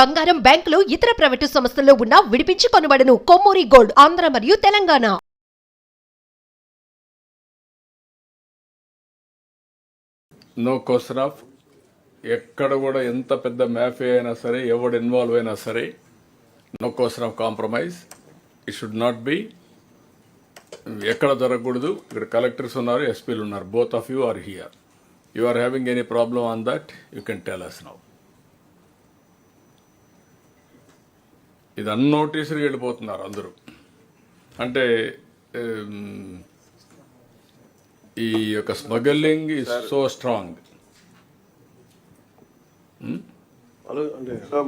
బంగారం బ్యాంకులు ఇతర ప్రైవేటు సంస్థల్లో ఉన్న విడిపించి కొనబడను. కొమ్మూరి గోల్డ్ ఆంధ్ర మరియు తెలంగాణ. నో కోసరాఫ్ ఎక్కడ కూడా ఎంత పెద్ద మ్యాఫే అయినా సరే ఎవడు ఇన్వాల్వ్ అయినా సరే no question of compromise it should not be ఎక్కడ జరగకూడదు. ఇక్కడ కలెక్టర్స్ ఉన్నారు ఎస్పీలు ఉన్నారు. Both of you are here you are having any problem on that you can tell us now ఇది అన్నోటీసులు వెళ్ళిపోతున్నారు అందరూ. అంటే ఈ యొక్క స్మగ్లింగ్ ఇస్ సో స్ట్రాంగ్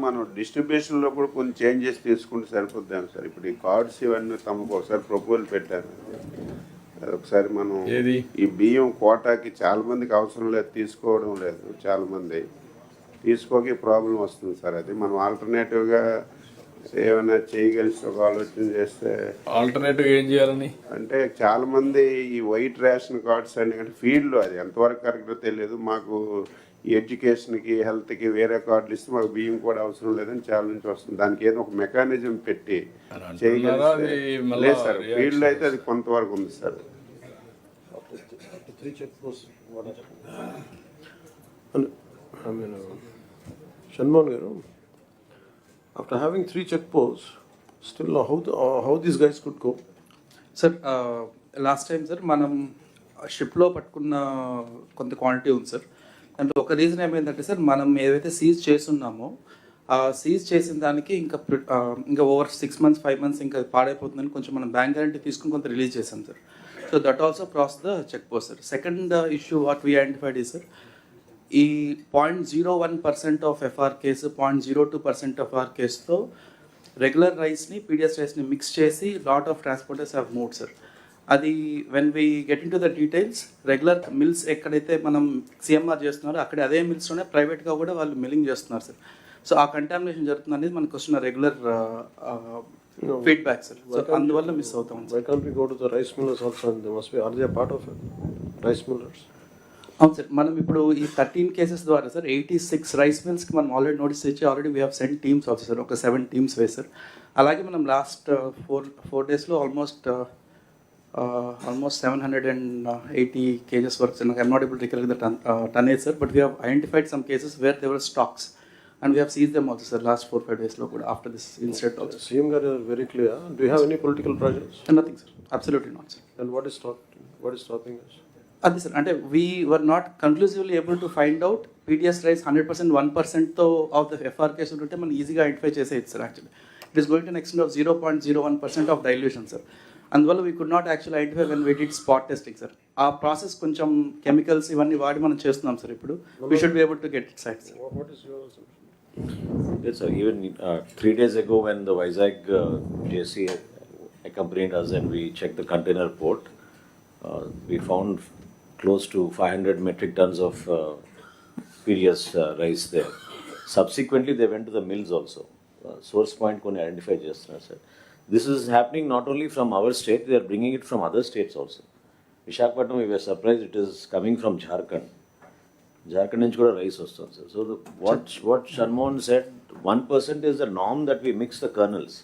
మనం డిస్ట్రిబ్యూషన్లో కూడా కొన్ని చేంజెస్ తీసుకుంటే సరిపోద్దాం సార్. ఇప్పుడు ఈ కార్డ్స్ ఇవన్నీ తమకు ఒకసారి ప్రపోజల్ పెట్టారు. ఒకసారి మనం ఏది? ఈ బియ్యం కోటాకి చాలా మందికి అవసరం లేదు తీసుకోవడం లేదు చాలా మంది. తీసుకోక ప్రాబ్లం వస్తుంది సార్ అది. మనం ఆల్టర్నేటివ్గా ఏమైనా చేయగలిసి ఒక ఆలోచన చేస్తే ఆల్టర్నేటివ్ ఏం చేయాలని? అంటే చాలా మంది ఈ వైట్ రేషన్ కార్డ్స్ అని అంటే ఫీల్డ్ అది ఎంతవరకు కరెక్టో తెలియదు. మాకు ఈ ఎడ్యుకేషన్కి హెల్త్కి వేరే కార్డులు ఇస్తే మాకు బియ్యం కూడా అవసరం లేదని చాలా నుంచి వస్తుంది. దానికి ఏదో ఒక మెకానిజం పెట్టి మళ్ళా లేదు సార్ ఫీల్డ్ అయితే అది కొంతవరకు ఉంది sir. Three check after having three check post still how how these guys could posts, sir last time sir మనం షిప్లో పట్టుకున్న కొంత క్వాంటిటీ ఉంది సార్ దాంట్లో ఒక రీజన్ ఏమైందంటే సార్ మనం ఏదైతే సీజ్ చేస్తున్నామో ఆ సీజ్ చేసిన దానికి ఇంకా ప్రి- ఇంకా over six months five months ఇంకా పాడైపోతుందని కొంచెం మనం బ్యాంక్ గ్యారంటీ తీసుకుని కొంత రిలీజ్ చేసాం sir so that also cross the check post sir second issue what we identified ఈ సార్ ఈ point zero one percent of FR case point zero two percent of R కేసుతో regular రైస్ని PDS రైస్ని mix చేసి lot of transporters have moved sir అది when we get into the details regular mills ఎక్కడైతే మనం CMR చేస్తున్నారో అక్కడే అదే మిల్స్లోనే ప్రైవేట్గా కూడా వాళ్ళు మిల్లింగ్ చేస్తున్నారు సార్ సో ఆ కంటామినేషన్ జరుగుతుంది అనేది మనకు వస్తున్న రెగ్యులర్ ఫీడ్బ్యాక్ సార్ సో అందువల్ల మిస్ అవుతాం rice millers also? And they must be, are they a అవును సార్. మనం ఇప్పుడు ఈ థర్టీన్ కేసెస్ ద్వారా సార్ ఎయిటీ సిక్స్ రైస్ మిల్స్కి మనం ఆల్రెడీ నోటీస్ ఇచ్చి already we have send teams also sir. ఒక సెవెన్ టీమ్స్ వే సార్. అలాగే మనం లాస్ట్ ఫోర్ ఫోర్ డేస్లో almost almost seven hundred and eighty cases work sir. నాకు I'm not able recall the ton tonnage sir but we have identified some cases where they were stocks and we have seize them also sir last four five డేస్లో కూడా after this incident also CM Garu are very clear. Do you have any political projects? Nothing sir absolutely not sir And what is stop, what is stopping us? అది sir అంటే we were not conclusively able to find out PDS rice hundred percent one పర్సెంట్తో of the FR case ఉంటే మనం ఈజీగా ఐడెంటిఫై చేసేది sir actually it is going to next of zero point zero one percent of dilution sir అందువల్ల we could not actual identify when we did spot testing sir ఆ process కొంచెం chemicals ఇవన్నీ వాడి మనం చేస్తున్నాం సార్ ఇప్పుడు. We should be able to get it sight sir What what is your assumption? Yes, sir. Even uh, three days ago, when the Vizag uh, JC accompanied us and we checked the container port, uh, we found close to 500 metric tons of uh, PDS uh, rice there. Subsequently, they went to the mills also. Uh, source point కొన్ని identify చేస్తున్నారు sir this is happening not only from our state they are bringing it from other states also Visakhapatnam we were surprise it is coming from Jharkhand Jharkhand నుంచి కూడా rice వస్తుంది sir so what what Shanmohan said one percent is the NAM that we mix the kernels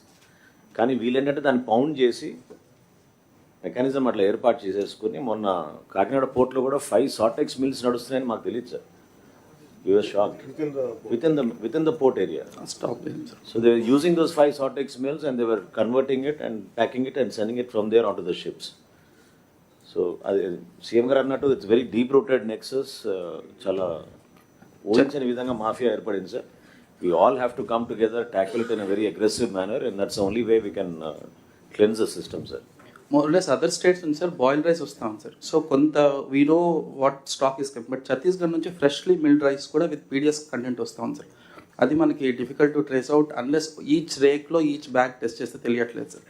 కానీ వీళ్ళేంటంటే దాన్ని pound చేసి mechanism అట్లా ఏర్పాటు చేసేసుకుని మొన్న కాకినాడ పోర్ట్లో కూడా ఫైవ్ సార్టెక్స్ మిల్స్ నడుస్తున్నాయని మాకు తెలియదు sir. You are shock with in the with in the port area stop sir So they were using those five Sortex mills and they were converting it and packing it and sending it from there onto the ships. So అది CM గారు అన్నట్టు it's very deep rooted nexus చాలా ఊహించని విధంగా mafia ఏర్పడింది sir. We all have to come together tackle it in a very aggressive manner and that's only way we can cleanse the system sir more less other states నుంచి sir boil rice వస్తాం sir so కొంత we know what stock is but Chhattisgarh నుంచి freshly milled rice కూడా with PDS content వస్తాం sir అది మనకి difficult to trace out unless each రేక్లో each bag test చేస్తే తెలియట్లేదు సార్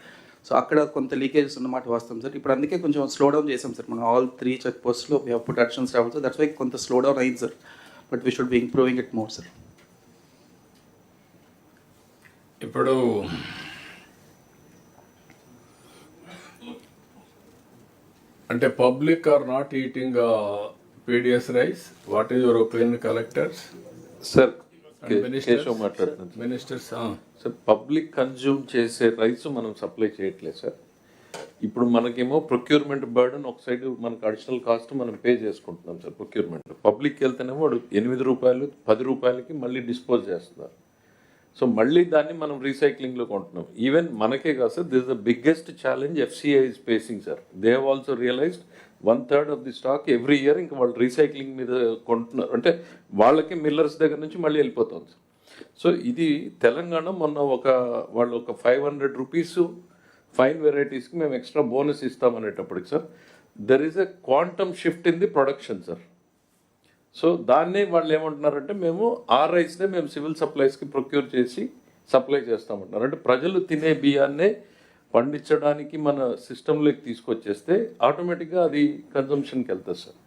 సో అక్కడ కొంత లీకేజెస్ ఉన్నమాట వస్తాం సార్ ఇప్పుడు అందుకే కొంచెం స్లో డౌన్ చేసాం సార్ మనం ఆల్ త్రీ చెక్ పోస్ట్లో వీ హ్యావ్ పుట్ యాక్షన్స్ రావాలి దట్స్ వై కొంత స్లో డౌన్ అయింది sir but we should be improving it more sir ఇప్పుడు అంటే public are not eating PDS rice what is your opinion collectors? Sir? Keshav మాట్లాడుతున్నాను sir. Public consume చేసే rice మనం supply చేయట్లేదు sir. ఇప్పుడు మనకేమో ప్రొక్యూర్మెంట్ బర్డన్ ఒక సైడ్ మనకు అడిషనల్ కాస్ట్ మనం పే చేసుకుంటున్నాం సార్ ప్రొక్యూర్మెంట్. పబ్లిక్ వెళ్తేనేమో వాడు ఎనిమిది రూపాయలు పది రూపాయలకి మళ్ళీ డిస్పోజ్ చేస్తున్నారు. సో మళ్ళీ దాన్ని మనం రీసైక్లింగ్లో కొంటున్నాం. ఈవెన్ మనకే కాదు sir this the biggest challenge FCI is facing sir they have also realised one third of the stock every year ఇంకా వాళ్ళు రీసైక్లింగ్ మీద కొంటున్నారు. అంటే వాళ్ళకి మిల్లర్స్ దగ్గర నుంచి మళ్ళీ వెళ్ళిపోతుంది. సార్ సో ఇది తెలంగాణ మొన్న ఒక వాళ్ళు ఒక ఫైవ్ హండ్రెడ్ రూపీస్ ఫైన్ వెరైటీస్కి మేము extra bonus ఇస్తామనేటప్పటికి sir there is a quantum shift in the production sir so దాన్నే వాళ్ళు ఏమంటున్నారంటే మేము ఆ రైస్నే మేము సివిల్ సప్లైస్కి ప్రొక్యూర్ చేసి సప్లై చేస్తామంటున్నారు. అంటే ప్రజలు తినే బియ్యాన్నే పండించడానికి మన సిస్టంలోకి తీసుకొచ్చేస్తే ఆటోమేటిక్గా అది కన్జంప్షన్కి వెళ్తుంది సార్.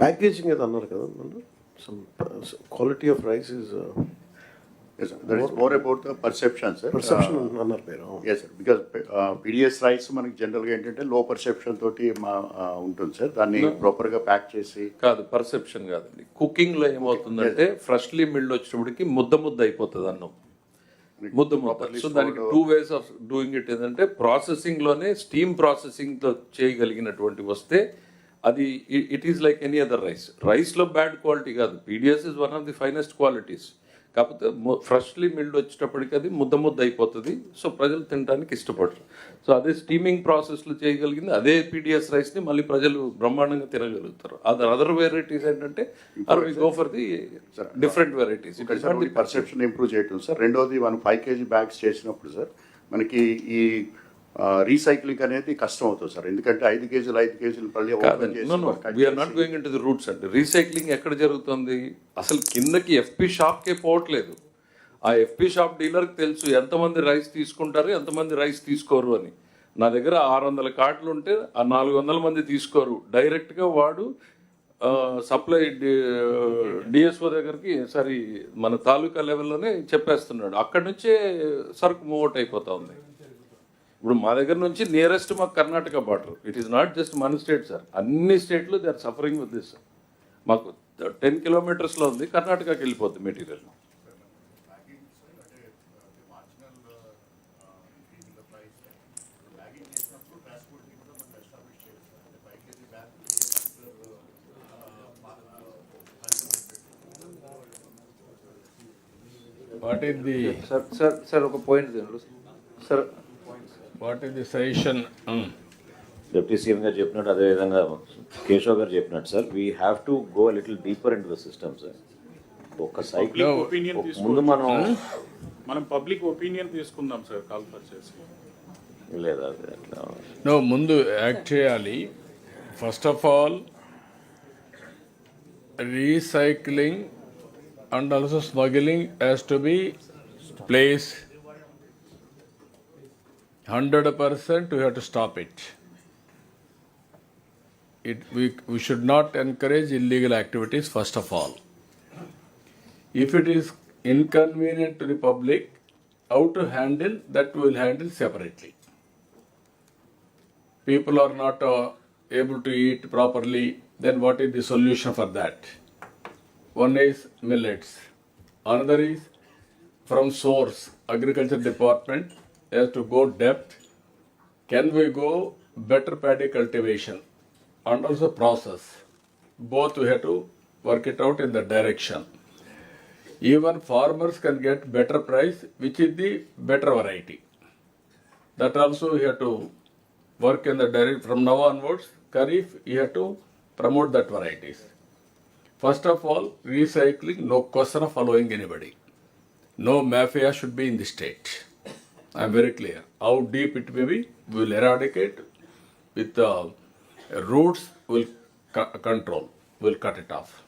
ప్యాకేజింగ్ ఏదో అన్నారు కదా మొన్న? Some quality of rice is perception అన్నారు పేరు. Yes sir because PDS rice మనకి జనరల్గా ఏంటంటే లో పర్సెప్షన్ తోటి మా ఉంటుంది సార్ దాన్ని ప్రాపర్గా ప్యాక్ చేసి కాదు పర్సెప్షన్ కాదండి. కుకింగ్లో ఏమవుతుందంటే ఫ్రెష్లీ మిల్డ్ వచ్చినప్పటికి ముద్ద ముద్ద అయిపోతుంది అన్నం. ముద్ద ముద్ద. సో దానికి two ways of doing it ఏంటంటే ప్రాసెసింగ్లోనే స్టీమ్ ప్రాసెసింగ్తో చేయగలిగినటువంటి వస్తే అది it is like any other rice రైస్లో బ్యాడ్ క్వాలిటీ కాదు. PDS is one of the finest qualities కాకపోతే ఫ్రెష్లీ మిల్డ్ వచ్చేటప్పటికి అది ముద్ద ముద్ద అయిపోతుంది. సో ప్రజలు తినడానికి ఇష్టపడరు. సో అదే స్టీమింగ్ ప్రాసెస్లో చేయగలిగింది అదే పీడిఎస్ రైస్ని మళ్ళీ ప్రజలు బ్రహ్మాండంగా తినగలుగుతారు. అదర్ అదర్ వెరైటీస్ ఏంటంటే are we go for the different varieties. Perception improve చేయటం. సార్ రెండోది మనం ఫైవ్ కేజీ బ్యాగ్స్ చేసినప్పుడు సార్ మనకి ఈ రీసైక్లింగ్ అనేది కష్టం అవుతుంది సార్. ఎందుకంటే ఐదు కేజీలు ఐదు కేజీలు మళ్ళీ we are not going into the roots అండి రీసైక్లింగ్ ఎక్కడ జరుగుతుంది? అసలు కిందకి ఎఫ్పి షాప్కే పోవట్లేదు. ఆ ఎఫ్పి షాప్ డీలర్కి తెలుసు ఎంతమంది రైస్ తీసుకుంటారు ఎంతమంది రైస్ తీసుకోరు అని. నా దగ్గర ఆరు వందల కార్డులు ఉంటే ఆ నాలుగు వందల మంది తీసుకోరు. డైరెక్ట్గా వాడు సప్లై డిఎస్ఓ దగ్గరికి సారీ మన తాలూకా లెవెల్లోనే చెప్పేస్తున్నాడు. అక్కడి నుంచే సరుకు మూవ్ అవుట్ అయిపోతా ఉంది. ఇప్పుడు మా దగ్గర నుంచి నియరెస్ట్ మాకు Karnataka border it is not just మన స్టేట్ సార్ అన్ని స్టేట్లు they are suffering with this మాకు టెన్ కిలోమీటర్స్లో ఉంది కర్ణాటకకి వెళ్ళిపోద్ది మెటీరియల్ సార్ సార్ సార్ ఒక point sir what is the suggestion? Hmm. Deputy CM గారు చెప్పినట్టు అదేవిధంగా కేశవ్ గారు చెప్పినట్టు sir we have to go little deeper in the system sir ఒక సైకిల్ ముందు మనం మనం పబ్లిక్ ఒపీనియన్ తీసుకుందాం సార్ కాల్ఫర్ చేసి. లేదా No, ముందు యాక్ట్ చేయాలి. First of all recycling and also smuggling has to be place 100 percent we have to stop it. It, we, we should not encourage illegal activities first of all. If it is inconvenient to the public, how to handle that we will handle separately. People are not uh, able to eat properly, then what is the solution for that? One is millets, another is from source, agriculture department, has to go depth. Can we go better paddy cultivation? And also process? Both we have to work it out in the direction. Even farmers can get better price which is the better variety. That also we have to work in the direct from now onwards kharif you have to promote that varieties. First of all recycling no question of following anybody. No mafia should be in the state i am very clear. How deep it may be we will eradicate with uh, roots will co- control will cut it off